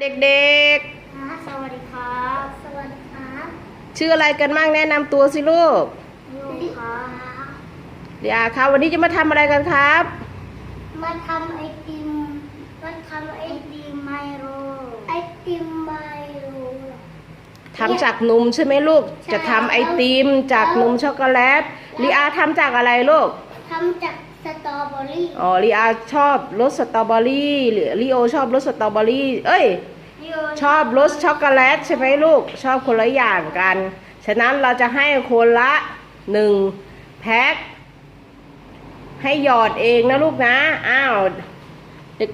เด็กค่ะสวัสดีครับ สวัสดีครับๆ ชื่ออะไรกันบ้างแนะนำตัวสิลูกยูครับเดี๋ยวครับวันนี้จะมาทำอะไรกันครับ มาทำไอติมมาทำไอติมไมโลไอติมไมโล ทำจากนมใช่ไหมลูก ใช่จะทำไอติมจากนมช็อกโกแลตลีอาทำจากอะไรลูก ทำจาก สตรอเบอรี่อ๋อลีอาชอบรสสตรอเบอรี่หรือลีโอชอบรสสตรอเบอรี่ เอ้ยยูชอบรสช็อกโกแลตใช่ไหมลูก ชอบคนละอย่างกัน ฉะนั้นเราจะให้คนละหนึ่งแพ็คให้หยอดเองนะลูกนะ อ้าว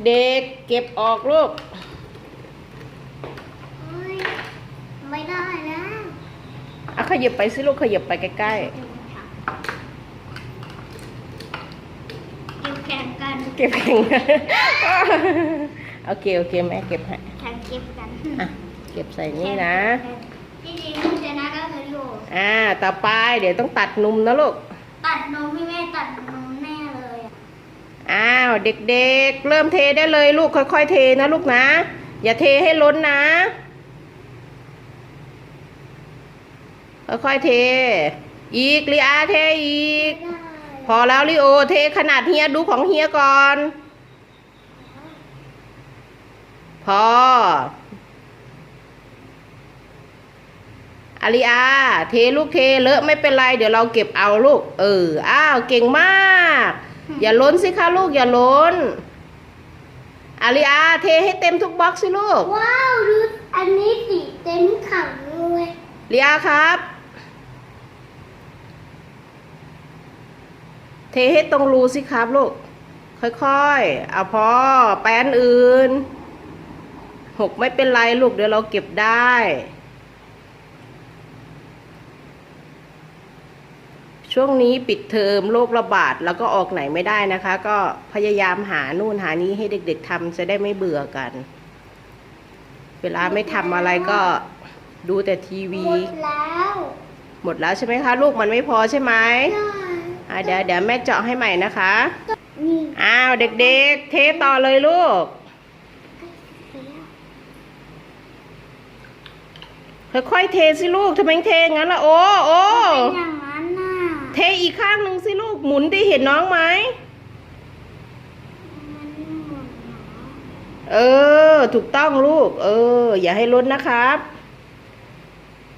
เด็กๆ เก็บออกลูกเฮ้ยไม่ได้นะ อะขยับไปสิลูกขยับไปใกล้เก็บแข่งกัน ๆ เก็บเองโอเคโอเคแม่เก็บให้แข่งเก็บกันอะเก็บใส่นี่นะที่จริงผู้ชนะก็คือยูอ่าต่อไปเดี๋ยวต้องตัดนมนะลูกตัดนมพี่แม่ตัดนมแน่เลยอะอ้าวเด็กๆ เริ่มเทได้เลยลูกค่อยๆเทนะลูกนะ อย่าเทให้ล้นนะค่อยๆเท อีกลีอาเทอีกไม่ได้ พอแล้วลิโอเทขนาดเฮียดูของเฮียก่อน พออาริอาเทลูกเทเลอะไม่เป็นไร เดี๋ยวเราเก็บเอาลูก เออ อ้าว เก่งมาก อย่าล้นสิคะลูกอย่าล้นอาริอาเทให้เต็มทุกบล็อกสิลูก ว้าว ดูอันนี้สีเต็มถังเลยเลียครับ เทให้ตรงรูสิครับลูก ค่อยๆ เอาพอแป้นอื่น หกไม่เป็นไรลูกเดี๋ยวเราเก็บได้ ช่วงนี้ปิดเทอมโรคระบาดแล้วก็ออกไหนไม่ได้นะคะ ก็พยายามหานู่นหานี้ให้เด็ก ๆทำจะได้ไม่เบื่อกัน เวลาไม่ทำอะไรก็ดูแต่ทีหวีมดแล้ว หมดแล้วใช่ไหมคะ ลูกมันไม่พอใช่ไหมได้ อะเดี๋ยวเดี๋ยวแม่เจาะให้ใหม่นะคะ นี่อ้าวเด็กๆ เทต่อเลยลูก ค่อยๆเทสิลูกทำไมเทงั้นล่ะโอ้โอ้เป็นอย่างนั้นน่ะเทอีกข้างหนึ่งสิลูกหมุนได้เห็นน้องไหม มันหมดเหรอเออ ถูกต้องลูก เออ อย่าให้ล้นนะครับ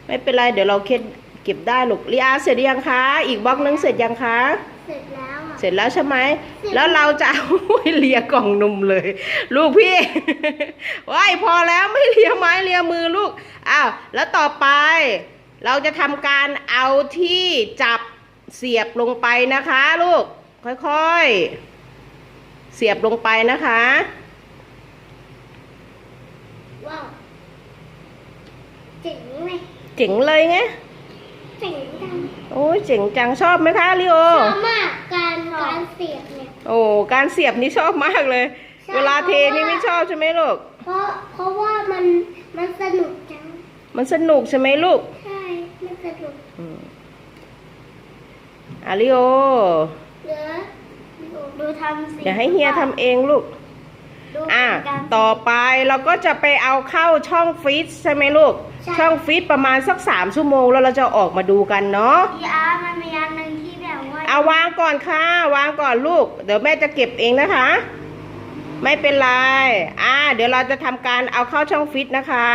ไม่เป็นไร เดี๋ยวเราเก็บ เก็บได้ลูกลีอาเสร็จหรือยังคะ อีกบล็อกนึงเสร็จยังคะ เสร็จแล้วอะเสร็จแล้วใช่ไหม เสร็จ แล้วเราจะเอา เลียกล่องนมเลย ลูกพี่ ว้ายพอแล้วไม่เลียไม้เลียมือลูก อ้าว แล้วต่อไป เราจะทำการเอาที่จับเสียบลงไปนะคะ ลูก ค่อยๆ เสียบลงไปนะคะ ว้าวเจ๋งไหมเจ๋งเลยไง เจ๋งจังโอ้ยเจ๋งจังชอบไหมคะลิโอ ชอบมากการการเสียบเนี่ย โอ้การเสียบนี่ชอบมากเลย ใช่ เวลาเทนี่ไม่ชอบใช่ไหมลูก เพราะเพราะว่ามันมันสนุกจัง มันสนุกใช่ไหมลูกใช่ มันสนุกอืมอาริโอ เหลือดูดูทำสิอย่าให้เฮียทำเองลูกดู อะการต่อไปเราก็จะไปเอาเข้าช่องฟรีซใช่ไหมลูก ใช่ ช่องฟรีซประมาณสักสามชั่วโมงแล้วเราจะออกมาดูกันเนาะพี่อาร์ตมันมีอันหนึ่งที่แบบว่าเอาวางก่อนค่ะ วางก่อนลูก เดี๋ยวแม่จะเก็บเองนะคะ ไม่เป็นไร อ่า เดี๋ยวเราจะทำการเอาเข้าช่องฟิตนะคะ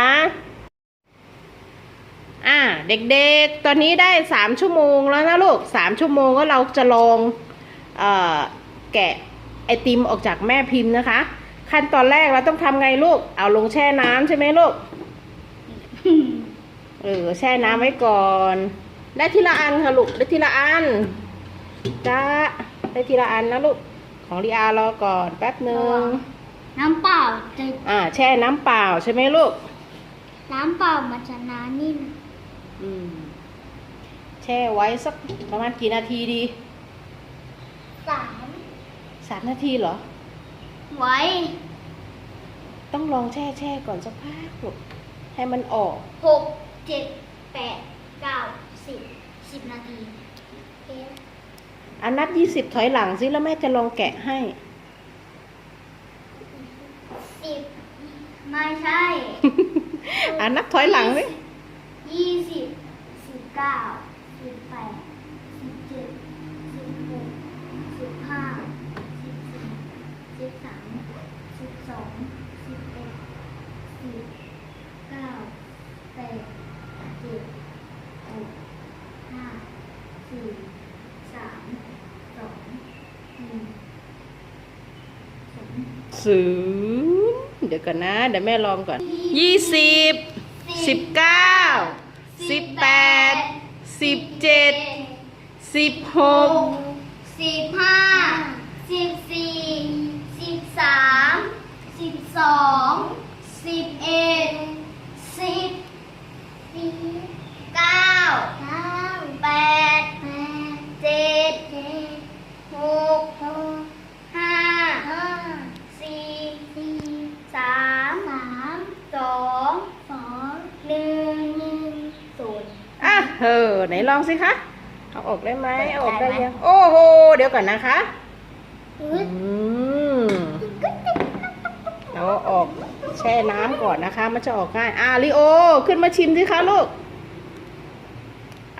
อ่า เด็กๆ ตอนนี้ได้สามชั่วโมงแล้วนะลูกสามชั่วโมงก็เราจะลองเอ่อแกะไอติมออกจากแม่พิมพ์นะคะ ขั้นตอนแรกเราต้องทำไงลูก เอาลงแช่น้ำใช่ไหมลูก เออแช่น้ำไว้ก่อน ได้ทีละอันค่ะลูก ได้ทีละอันจ้าได้ทีละอันนะลูก ของลีอารอก่อนแป๊บหนึ่งน้ำเปล่าจะอ่า แช่น้ำเปล่าใช่ไหมลูก น้ำเปล่ามันจะนานนิ่มอืม แช่ไว้สักประมาณกี่นาทีดี สามสามนาทีเหรอ ไว้ ต้องลองแช่แช่ก่อนสักพักลูกให้มันออก หกเจ็ดแปดเก้าสิบสิบนาทีโอเคอันนับยี่สิบถอยหลังสิแล้วแม่จะลองแกะให้ สิบไม่ใช่อ่านับถอยหลังสิ ยี่สิบสิบเก้าสิบแปดสิบเจ็ดสิบหกสิบห้าสิบสี่สิบสามสิบสองสิบเอ็ดสิบเก้าแปดเจ็ดหกห้าสี่สามสองหนึ่งสอง ศูนย์เดี๋ยวก่อนนะ เดี๋ยวแม่ลองก่อนยี่สิบสิบเก้าสิบแปดสิบเจ็ดสิบหกสิบห้าสิบสี่สิบสามสิบสองสิบเอ็ดสิบเก้า เออ ไหนลองสิคะ เอาออกได้ไหมเอาออกได้ยัง โอ้โห เดี๋ยวก่อนนะคะ อืมเอาออกแช่น้ำก่อนนะคะ มันจะออกง่าย อ่าลิโอ ขึ้นมาชิมสิคะลูก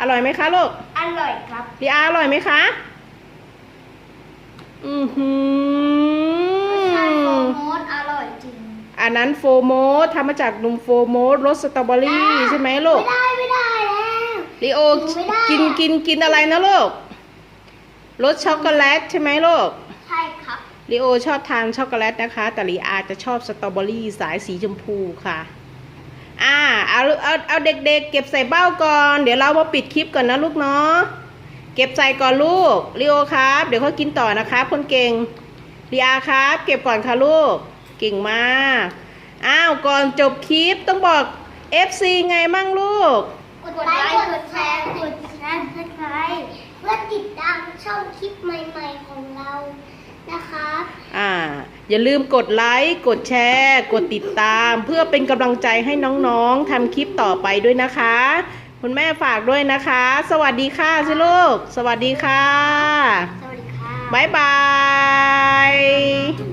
อร่อยไหมคะลูก อร่อยครับลีอาอร่อยไหมคะ อือหืใช่โฟอโมดอร่อยจริง อันนั้นโฟโมสทำมาจากนมโฟโมสรสสตรอเบอรี่ใช่ไหมลูก ไม่ได้ไม่ได้แล้ว ลีโอหนูไม่ได้กินกินกินอะไรนะลูกรสช็อกโกแลตใช่ไหมลูกใช่ครับลีโอชอบทานช็อกโกแลตนะคะ แต่ลีอาจะชอบสตรอเบอรี่สายสีชมพูค่ะ อ่าเอาเอาเอาเด็กๆ เก็บใส่เบ้าก่อน เดี๋ยวเรามาปิดคลิปก่อนนะลูกเนาะเก็บใส่ก่อนลูกลีโอครับ เดี๋ยวเขากินต่อนะคะคนเก่งลีอาครับ เก็บก่อนค่ะลูกเก่งมาก อ้าวก่อนจบคลิปต้องบอก FC ไงมั่งลูก กดไลค์กดแชร์กดแชร์สไครต์เพื่อติดตามช่องคลิปใหม่ๆของเรานะครับอ่า อย่าลืมกดไลค์กดแชร์ กดติดตาม เพื่อเป็นกำลังใจให้น้องๆทำคลิปต่อไปด้วยนะคะ คุณแม่ฝากด้วยนะคะ สวัสดีค่ะสิลูก สวัสดีค่ะสวัสดีค่ะบ๊ายบาย